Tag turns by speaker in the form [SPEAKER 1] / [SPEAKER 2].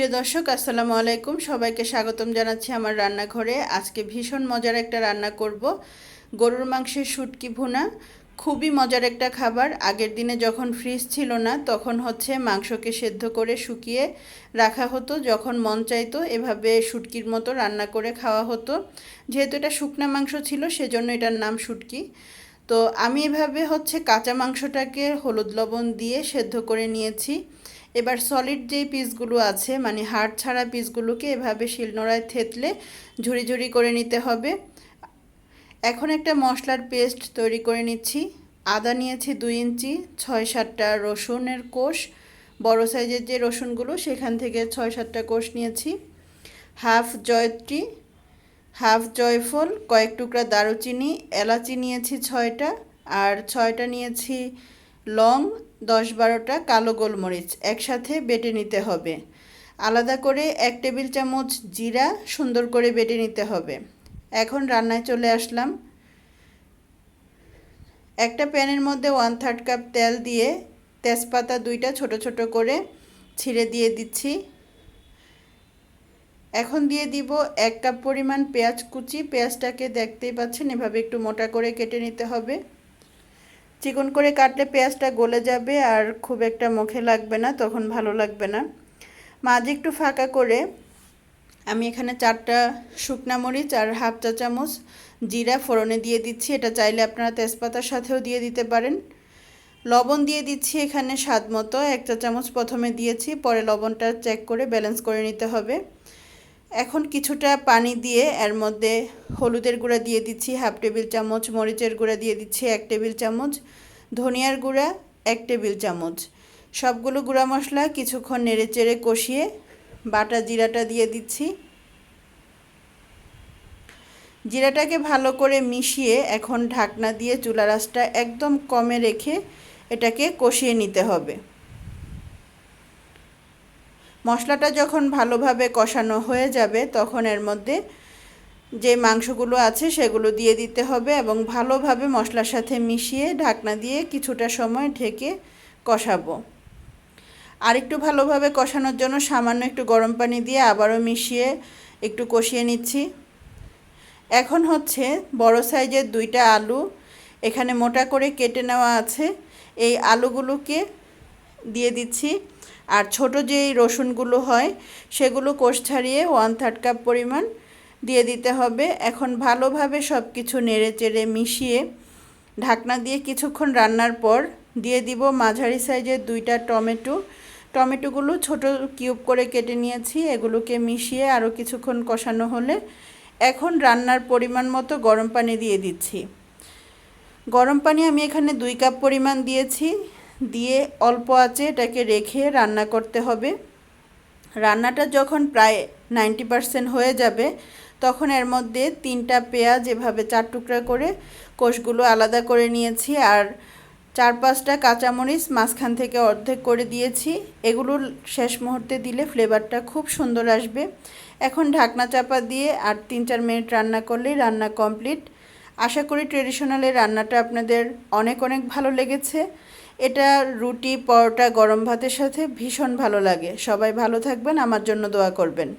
[SPEAKER 1] প্রিয় দর্শক, আসসালামু আলাইকুম। সবাইকে স্বাগতম জানাচ্ছি আমার রান্নাঘরে। আজকে ভীষণ মজার একটা রান্না করব। গরুর মাংসের শুটকি ভুনা। খুবই মজার একটা খাবার। আগের দিনে যখন ফ্রিজ ছিল না, তখন হচ্ছে মাংসকে সেদ্ধ করে শুকিয়ে রাখা হতো। যখন মন চাইতো, এভাবে শুটকির মতো রান্না করে খাওয়া হতো। যেহেতু এটা শুকনা মাংস ছিল, সেজন্য এটার নাম শুটকি। তো আমি এভাবে হচ্ছে কাঁচা মাংসটাকে হলুদ লবণ দিয়ে সেদ্ধ করে নিয়েছি। এবার সলিড যেই পিসগুলো আছে মানে হাড় ছাড়া পিসগুলোকে এভাবে শিলনোড়ায় থেতলে ঝুড়ি ঝুড়ি করে নিতে হবে। এখন একটা মশলার পেস্ট তৈরি করে নিচ্ছি। আদা নিয়েছি দুই ইঞ্চি, ছয় সাতটা রসুনের কোষ, বড় সাইজের যে রসুনগুলো সেখান থেকে ছয় সাতটা কোষ নিয়েছি। হাফ জয়ত্রী, হাফ জয়ফল, কয়েক টুকরা দারুচিনি, এলাচি নিয়েছি ছয়টা, আর ছয়টা নিয়েছি লং দশ বারোটা কালো গোলমরিচ একসাথে বেটে নিতে হবে। আলাদা করে এক টেবিল চামচ জিরা সুন্দর করে বেটে নিতে হবে। এখন রান্নায় চলে আসলাম। একটা প্যানের মধ্যে ওয়ান থার্ড কাপ তেল দিয়ে তেজপাতা দুইটা ছোট ছোট করে ছিঁড়ে দিয়ে দিচ্ছি। এখন দিয়ে দিব এক কাপ পরিমাণ পেঁয়াজ কুচি। পেঁয়াজটাকে দেখতেই পাচ্ছেন, এভাবে একটু মোটা করে কেটে নিতে হবে। চিকন করে কাটলে পেঁয়াজটা গলে যাবে আর খুব একটা মুখে লাগবে না, তখন ভালো লাগবে না। মাঝে একটু ফাঁকা করে আমি এখানে চারটা শুকনা মরিচ আর হাফ চা চামচ জিরা ফোড়নে দিয়ে দিচ্ছি। এটা চাইলে আপনারা তেজপাতার সাথেও দিয়ে দিতে পারেন। লবণ দিয়ে দিচ্ছি এখানে স্বাদ মতো, এক চা চামচ প্রথমে দিয়েছি, পরে লবণটা চেক করে ব্যালেন্স করে নিতে হবে। এখন কিছুটা পানি দিয়ে এর মধ্যে হলুদের গুঁড়া দিয়ে দিচ্ছি, হাফ টেবিল চামচ, মরিচের গুঁড়া দিয়ে দিচ্ছি, এক টেবিল চামচ, ধনিয়ার গুঁড়া, এক টেবিল চামচ। সবগুলো গুঁড়া মশলা কিছুক্ষণ নেড়ে চেড়ে কষিয়ে বাটা জিরাটা দিয়ে দিচ্ছি। জিরাটাকে ভালো করে মিশিয়ে এখন ঢাকনা দিয়ে চুলা রাসটা একদম কমে রেখে এটাকে কষিয়ে নিতে হবে। মশলাটা যখন ভালোভাবে কষানো হয়ে যাবে, তখন এর মধ্যে যে মাংসগুলো আছে সেগুলো দিয়ে দিতে হবে এবং ভালোভাবে মশলার সাথে মিশিয়ে ঢাকনা দিয়ে কিছুটা সময় ঢেকে কষাবো। আর একটু ভালোভাবে কষানোর জন্য সামান্য একটু গরম পানি দিয়ে আবারও মিশিয়ে একটু কষিয়ে নিচ্ছি। এখন হচ্ছে বড় সাইজের দুইটা আলু এখানে মোটা করে কেটে নেওয়া আছে। এই আলুগুলোকে দিয়ে দিচ্ছি। আর ছোট যেই রসুনগুলো হয়, সেগুলো কোষ ছাড়িয়ে ওয়ান থার্ড কাপ পরিমাণ দিয়ে দিতে হবে। এখন ভালোভাবে সব কিছু নেড়ে চেড়ে মিশিয়ে ঢাকনা দিয়ে কিছুক্ষণ রান্নার পর দিয়ে দিব মাঝারি সাইজের দুইটা টমেটো। টমেটোগুলো ছোট কিউব করে কেটে নিয়েছি, এগুলোকে মিশিয়ে আরও কিছুক্ষণ কষানো হলে এখন রান্নার পরিমাণ মতো গরম পানি দিয়ে দিচ্ছি। গরম পানি আমি এখানে দুই কাপ পরিমাণ দিয়েছি। দিয়ে অল্প আঁচে এটাকে রেখে রান্না করতে হবে। রান্নাটা যখন প্রায় নাইনটি পারসেন্ট হয়ে যাবে, তখন এর মধ্যে তিনটা পেঁয়াজ এভাবে চার টুকরা করে কোষগুলো আলাদা করে নিয়েছি আর চার পাঁচটা কাঁচামরিচ মাঝখান থেকে অর্ধেক করে দিয়েছি। এগুলো শেষ মুহূর্তে দিলে ফ্লেভারটা খুব সুন্দর আসবে। এখন ঢাকনা চাপা দিয়ে আর তিন চার মিনিট রান্না করলেই রান্না কমপ্লিট। আশা করি ট্রেডিশনালের রান্নাটা আপনাদের অনেক অনেক ভালো লেগেছে। এটা রুটি, পরোটা, গরম ভাতের সাথে ভীষণ ভালো লাগে। সবাই ভালো থাকবেন, আমার জন্য দোয়া করবেন।